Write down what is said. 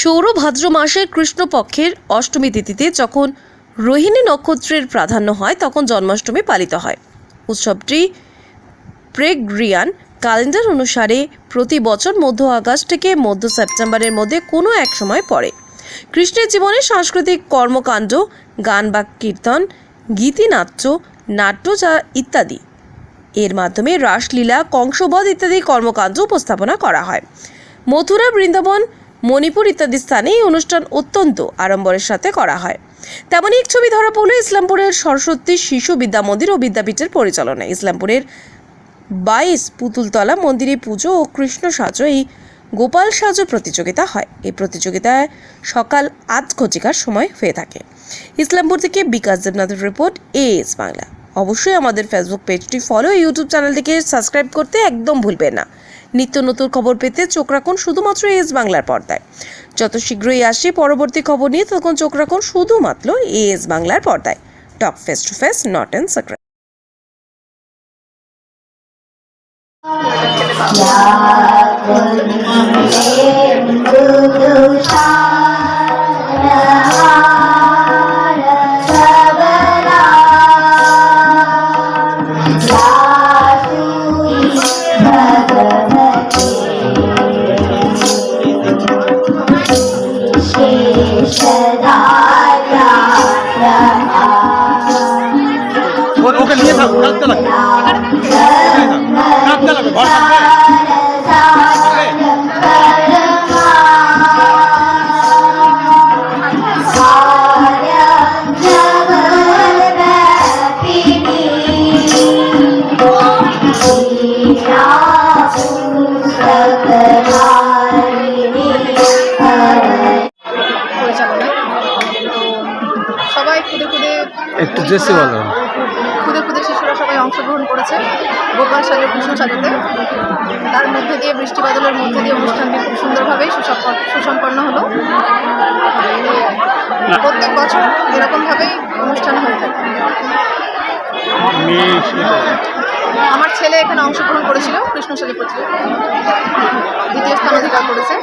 সৌর ভাদ্র মাসের কৃষ্ণপক্ষের অষ্টমী তিথিতে যখন রোহিণী নক্ষত্রের প্রাধান্য হয়, তখন জন্মাষ্টমী পালিত হয়। উৎসবটি প্রেগ্রিয়ান ক্যালেন্ডার অনুসারে প্রতি বছর মধ্য আগস্ট থেকে মধ্য সেপ্টেম্বরের মধ্যে কোনো এক সময় পড়ে। কৃষ্ণের জীবনে সাংস্কৃতিক কর্মকাণ্ড, গান বা কীর্তন গীতিনাট্য নাট্য যা ইত্যাদি। এর মাধ্যমে রাসলীলা, কংসবধ ইত্যাদি কর্মকাণ্ড উপস্থাপনা করা হয়। মথুরা, বৃন্দাবন মণিপুর ইত্যাদি স্থানে এই অনুষ্ঠান অত্যন্ত আড়ম্বরের সাথে করা হয়। তেমনই এক ছবি ধরা পড়ল ইসলামপুরের সরস্বতী শিশু বিদ্যা মন্দির ও বিদ্যাপীঠের পরিচালনায়। ইসলামপুরের বাইশ পুতুলতলা মন্দিরে পুজো ও কৃষ্ণ সাজো এই গোপাল সাজো প্রতিযোগিতা হয়। এই প্রতিযোগিতায় সকাল আট ঘটিকার সময় হয়ে থাকে। ইসলামপুর থেকে বিকাশ দেবনাথের রিপোর্ট, এএস বাংলা। অবশ্যই আমাদের ফেসবুক পেজটি ফলো, ইউটিউব চ্যানেলটিকে সাবস্ক্রাইব করতে একদম ভুলবেন না। নিত্য নতুন খবর পেতে চোখ রাখুন শুধুমাত্র এস বাংলার পর্দায় যত শীঘ্রই আসি পরবর্তী খবর নিয়ে তখন চোখ রাখুন শুধুমাত্র এস বাংলার পর্দায় talk face to face not and secret ও- থাক কাঁদতে লাগবে কাঁদতে লাগবে খুদে একটু জেসি বলো। অংশগ্রহণ করেছে গোপাল সাজে কৃষ্ণ সাজাতে তার মধ্যে দিয়ে বৃষ্টি বাদলের মধ্যে দিয়ে অনুষ্ঠানটি খুব সুন্দরভাবেই সুসম্প- সুসম্পন্ন হলো। প্রত্যেক বছর এরকমভাবেই অনুষ্ঠান হয়ে থাকে। আমার ছেলে এখানে অংশগ্রহণ করেছিল কৃষ্ণ সাজে প্রতিযোগিতা দ্বিতীয় স্থান অধিকার করেছে।